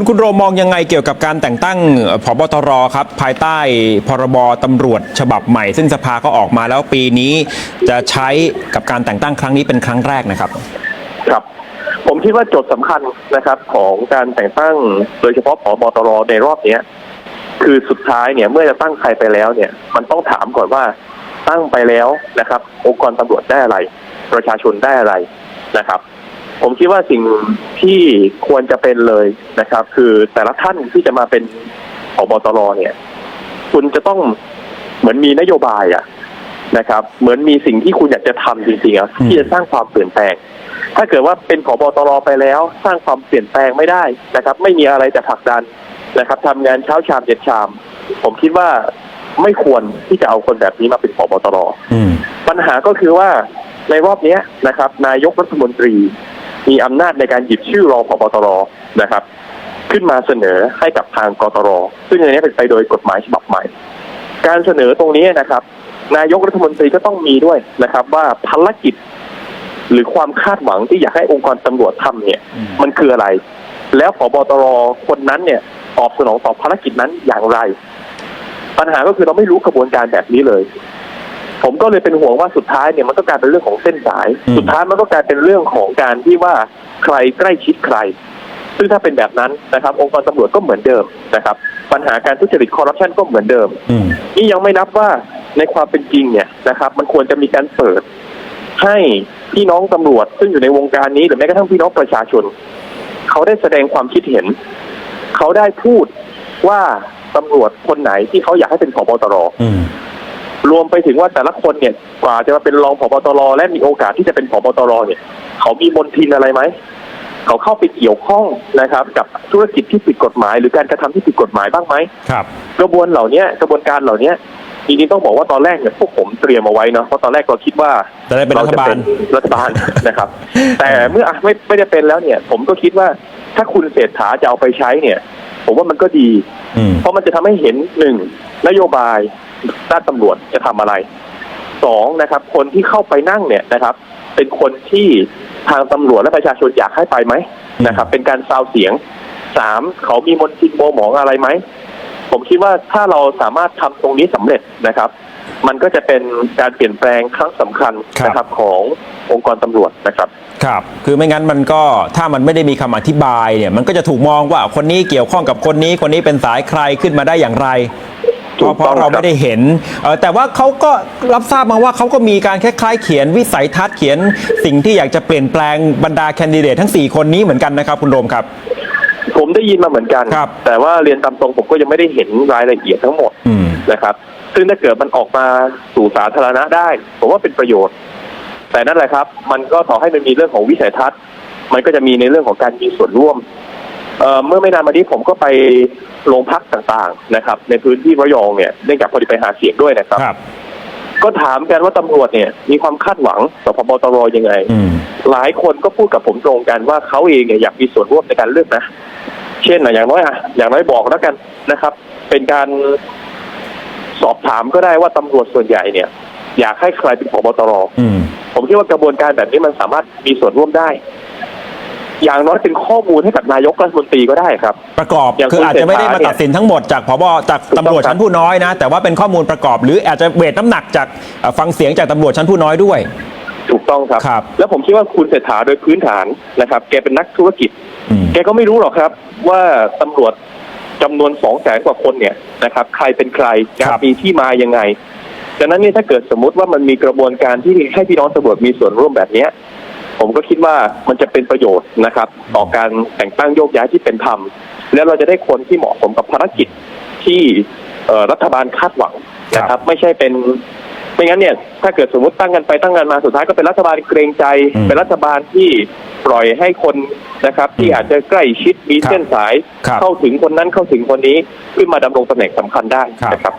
คุณคุณโรมองยังไงเกี่ยวกับการแต่งตั้งผบตรครับ ภายใต้พรบตำรวจฉบับใหม่ ซึ่งสภาก็ออกมาแล้วปีนี้จะใช้กับการแต่งตั้งครั้งนี้เป็นครั้งแรกนะครับ ครับ ผมคิดว่าโจทย์สำคัญนะครับของการแต่งตั้งโดยเฉพาะผบตรในรอบเนี้ยคือสุดท้ายเนี่ยเมื่อจะตั้งใครไปแล้วเนี่ย มันต้องถามก่อนว่าตั้งไปแล้วนะครับ องค์กรตำรวจได้อะไร ประชาชนได้อะไรนะครับ ผมคิดว่าสิ่งที่ควรจะเป็นเลยนะครับ คือแต่ละท่านที่จะมาเป็นผบตรเนี่ย คุณจะต้องเหมือนมีนโยบายอะนะครับ เหมือนมีสิ่งที่คุณอยากจะทำจริงๆอะอืมที่จะสร้างความเปลี่ยนแปลง ถ้าเกิดว่าเป็นผบตรไปแล้ว สร้างความเปลี่ยนแปลงไม่ได้นะครับ ไม่มีอะไรจะผลักดันนะครับทำงานเช้าชามเย็นชาม ผมคิดว่าไม่ควรที่จะเอาคนแบบนี้มาเป็นผบตรอืมปัญหาก็คือว่าในรอบเนี้ยนะครับ นายกรัฐมนตรี มีอำนาจในการหยิบชื่อรองผบตรนะครับ ขึ้นมาเสนอให้กับทางกตรซึ่งอันนี้เป็นไปโดยกฎหมายฉบับใหม่ การเสนอตรงนี้นะครับ นายกรัฐมนตรีก็ต้องมีด้วยนะครับ ว่าภารกิจ หรือความคาดหวังที่อยากให้องค์กรตำรวจทำเนี่ยอืมมันคืออะไร แล้วผบตรคนนั้นเนี่ยตอบสนองต่อภารกิจนั้นอย่างไร ปัญหาก็คือเราไม่รู้กระบวนการแบบนี้เลย ผมก็เลยเป็นห่วงว่าสุดท้ายเนี่ยมันก็กลายเป็นเรื่องของเส้นสาย อืม สุดท้ายมันก็กลายเป็นเรื่องของการที่ว่าใครใกล้ชิดใคร ซึ่งถ้าเป็นแบบนั้นนะครับ องค์กรตำรวจก็เหมือนเดิมนะครับ ปัญหาการทุจริตคอร์รัปชันก็เหมือนเดิม อืม นี่ยังไม่นับว่าในความเป็นจริงเนี่ยนะครับ มันควรจะมีการเปิด ให้พี่น้องตำรวจ ซึ่งอยู่ในวงการนี้หรือแม้กระทั่งพี่น้องประชาชน เขาได้แสดงความคิดเห็น เขาได้พูดว่าตำรวจคนไหนที่เขาอยากให้เป็นผบตร อืม รวมไปถึงว่าแต่ละคนเนี่ยกว่าจะมาเป็นรองผบตรและมีโอกาสที่จะเป็นผบตรเนี่ย เขามีมนทินอะไรไหมเขาเข้าไปเกี่ยวข้องนะครับ กับธุรกิจที่ผิดกฎหมาย หรือการกระทำที่ผิดกฎหมายบ้างไหมครับ กระบวนเหล่านี้กระบวนการเหล่านี้จริงๆต้องบอกว่าตอนแรกเนี่ยพวกผมเตรียมเอาไว้เนาะเพราะตอนแรกเราคิดว่าจะได้เป็นรัฐบาลเจะเป็นรัฐบาลนะครับ แต่เมื่ออะไม่ไม่ได้เป็นแล้วเนี่ย ผมก็คิดว่าถ้าคุณเศรษฐาจะเอาไปใช้เนี่ย ผมว่ามันก็ดีอืมเพราะมันจะทำให้เห็นหนึ่งนโยบาย ด้านตำรวจจะทำอะไรสองนะครับ คนที่เข้าไปนั่งเนี่ยนะครับ เป็นคนที่ทางตำรวจและประชาชนอยากให้ไปไหมนะครับ เป็นการซาวเสียงสามเขามีมนทินโมหมองอะไรไหมผมคิดว่าถ้าเราสามารถทำตรงนี้สำเร็จนะครับ มันก็จะเป็นการเปลี่ยนแปลงครั้งสำคัญนะครับขององค์กรตำรวจนะครับ ครับ คือไม่งั้นมันก็ถ้ามันไม่ได้มีคำอธิบายเนี่ย มันก็จะถูกมองว่าคนนี้เกี่ยวข้องกับคนนี้คนนี้เป็นสายใครขึ้นมาได้อย่างไรเพ ถูราะกเพต้องราะเราครับ ไม่ได้เห็นเอ่อแต่ว่าเขาก็รับทราบมาว่าเขาก็มีการคล้ายๆเขียนวิสัยทัศน์เขียนสิ่งที่อยากจะเปลี่ยนแปลงบรรดาแคนดิเดตทั้ง 4 คนนี้เหมือนกันนะครับคุณโรมครับ ผมได้ยินมาเหมือนกัน ครับแต่ว่าเรียนตามตรงผมก็ยังไม่ได้เห็นรายละเอียดทั้งหมดอืม นะครับ ซึ่งถ้าเกิดมันออกมาสู่สาธารณะได้ ผมว่าเป็นประโยชน์ แต่นั่นแหละครับ มันก็ต่อให้มันมีเรื่องของวิสัยทัศน์ มันก็จะมีในเรื่องของการมีส่วนร่วม เอ่อเมื่อไม่นานมานี้ผมก็ไปโรงพักต่างๆนะครับ ในพื้นที่ระยองเนี่ยเนื่องจากพอดีไปหาเสียงด้วยนะครับครับก็ถามกันว่าตำรวจเนี่ย มีความคาดหวังต่อพบตรยังไงอืมหลายคนก็พูดกับผมตรงกันว่าเขาเองเนี่ยอยากมีส่วนร่วมในการเลือกนะ เช่นนะอย่างน้อยอะอย่างน้อยบอกแล้วกันนะครับ เป็นการสอบถามก็ได้ว่าตำรวจส่วนใหญ่เนี่ย อยากให้ใครเป็นผบตรอืมผมคิดว่ากระบวนการแบบนี้มันสามารถมีส่วนร่วมได้ อย่างน้อยเป็นข้อมูลให้กับนายกรัฐมนตรีก็ได้ครับ ประกอบอย่างคือคุณอาจจะไม่ได้มาเศรษฐาเนี่ยตัดสินทั้งหมดจากพบจากถูกต้องตำรวจครับ ชั้นผู้น้อยนะ แต่ว่าเป็นข้อมูลประกอบ หรืออาจจะเวทน้ำหนักจากเอ่อฟังเสียงจากตำรวจชั้นผู้น้อยด้วย ถูกต้องครับ ครับ แล้วผมคิดว่าคุณเศรษฐาโดยพื้นฐานนะครับ แกเป็นนักธุรกิจ อืม แกก็ไม่รู้หรอกครับว่าตำรวจจำนวนสองแสนกว่าคนเนี่ยนะครับ ใครเป็นใครครับ มีที่มายังไงดังนั้นเนี่ยถ้าเกิดสมมุติว่ามันมีกระบวนการที่ให้พี่น้องตำรวจมีส่วนร่วมแบบเนี้ย ผมก็คิดว่ามันจะเป็นประโยชน์นะครับ ต่อการแต่งตั้งโยกย้ายที่เป็นธรรม แล้วเราจะได้คนที่เหมาะสมกับภารกิจที่เอ่อรัฐบาลคาดหวังนะครับ ไม่ใช่เป็นไม่งั้นเนี่ยถ้าเกิดสมมติตั้งกันไปตั้งกันมาสุดท้ายก็เป็นรัฐบาลเกรงใจอืมเป็นรัฐบาลที่ปล่อยให้คนนะครับ ที่อาจจะใกล้ชิดมีครับเส้นสายครับเข้าถึงคนนั้นเข้าถึงคนนี้ขึ้นมาดำรงตำแหน่งสำคัญได้ครับนะครับ